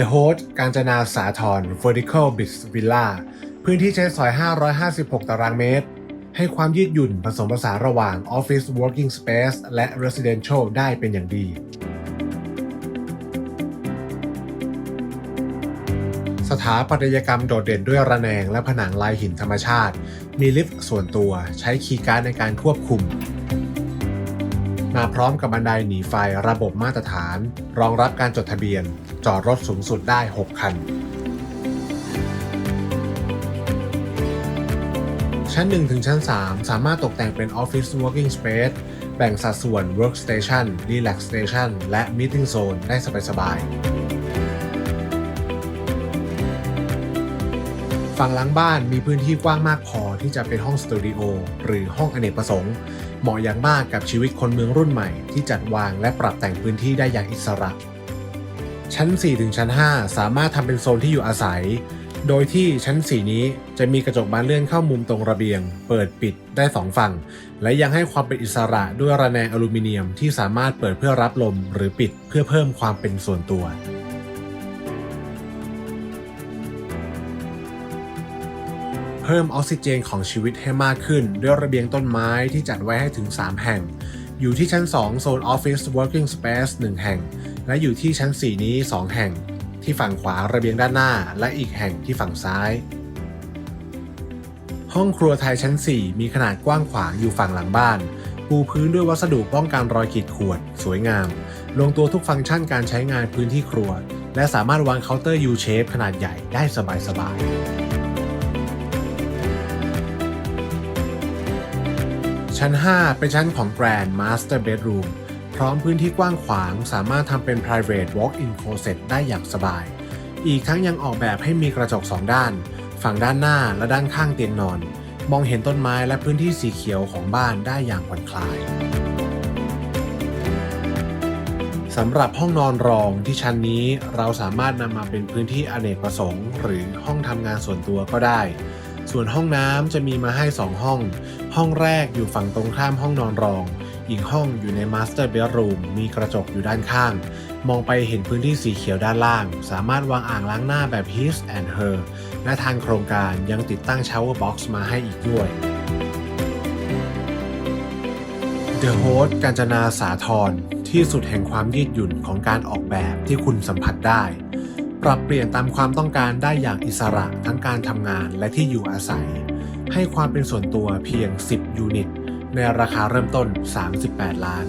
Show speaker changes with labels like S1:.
S1: The Host การจนาสาทร Vertical b i t Villa พื้นที่ใช้สอย 556 ตารางเมตร ให้ความยืดหยุ่นผสมผสานระหว่าง Office Working Space และ Residential ได้เป็นอย่างดี สถาปัตยกรรมโดดเด่นด้วยระแนงและผนังลายหินธรรมชาติ มีลิฟต์ส่วนตัวใช้คีย์การ์ดในการควบคุม มาพร้อมกับบันไดหนีไฟระบบมาตรฐาน รองรับการจดทะเบียน จอดรถสูงสุดได้ 6 คัน ชั้น 1 ถึงชั้น 3 สามารถตกแต่งเป็นออฟฟิศ Working Space แบ่งสัดส่วน Workstation Relaxation และ Meeting Zone ได้สบายๆ ฝั่งหลังบ้านมีพื้นที่กว้างมากพอที่จะเป็นห้องสตูดิโอหรือห้องอเนกประสงค์ เหมาะอย่างมากกับชีวิตคนเมืองรุ่นใหม่ที่จัดวางและปรับแต่งพื้นที่ได้อย่างอิสระ ชั้น 4 ถึงชั้น 5 สามารถทำเป็นโซนที่อยู่อาศัย โดยที่ชั้น 4 นี้จะมีกระจกบานเลื่อนเข้ามุมตรงระเบียง เปิดปิดได้ 2 ฝั่ง และยังให้ความเป็นอิสระด้วยระแนงอลูมิเนียมที่สามารถเปิดเพื่อรับลมหรือปิดเพื่อเพิ่มความเป็นส่วนตัว เพิ่มออกซิเจนของชีวิตให้มากขึ้น ด้วยระเบียงต้นไม้ที่จัดไว้ให้ถึง 3 แห่ง อยู่ที่ชั้น 2 โซน Office Working Space 1 แห่ง และอยู่ที่ชั้น 4 นี้ 2 แห่ง ที่ฝั่งขวาระเบียงด้านหน้า และอีกแห่งที่ฝั่งซ้าย ห้องครัวไทยชั้น 4 มีขนาดกว้างขวางอยู่ฝั่งหลังบ้าน ปูพื้นด้วยวัสดุป้องกันรอยขีดข่วนสวยงาม ลงตัวทุกฟังก์ชันการใช้งานพื้นที่ครัว และสามารถวางเคาน์เตอร์ U shape ขนาดใหญ่ได้สบายๆ ชั้น 5 เป็นชั้นของ Grand Master Bedroom พร้อมพื้นที่กว้างขวาง สามารถทำเป็น private walk-in closet ได้อย่างสบาย อีกทั้งยังออกแบบให้มีกระจกสองด้าน ฝั่งด้านหน้าและด้านข้างเตียงนอน มองเห็นต้นไม้และพื้นที่สีเขียวของบ้านได้อย่างผ่อนคลายสำหรับห้องนอนรองที่ชั้นนี้เราสามารถนำมาเป็นพื้นที่อเนกประสงค์ หรือห้องทำงานส่วนตัวก็ได้ ส่วนห้องน้ำจะมีมาให้ 2 ห้อง ห้องแรกอยู่ฝั่งตรงข้ามห้องนอนรอง อีกห้องอยู่ใน Master Bedroom มีกระจกอยู่ด้านข้าง มองไปเห็นพื้นที่สีเขียวด้านล่าง สามารถวางอ่างล้างหน้าแบบ His and Her และทางโครงการยังติดตั้ง Shower Box มาให้อีกด้วย The Host กาญจนาสาทรที่สุดแห่งความยืดหยุ่นของการออกแบบที่คุณสัมผัสได้ ปรับเปลี่ยนตามความต้องการได้อย่างอิสระทั้งการทำงานและที่อยู่อาศัย ให้ความเป็นส่วนตัวเพียง 10 ยูนิต ในราคาเริ่มต้น 38 ล้าน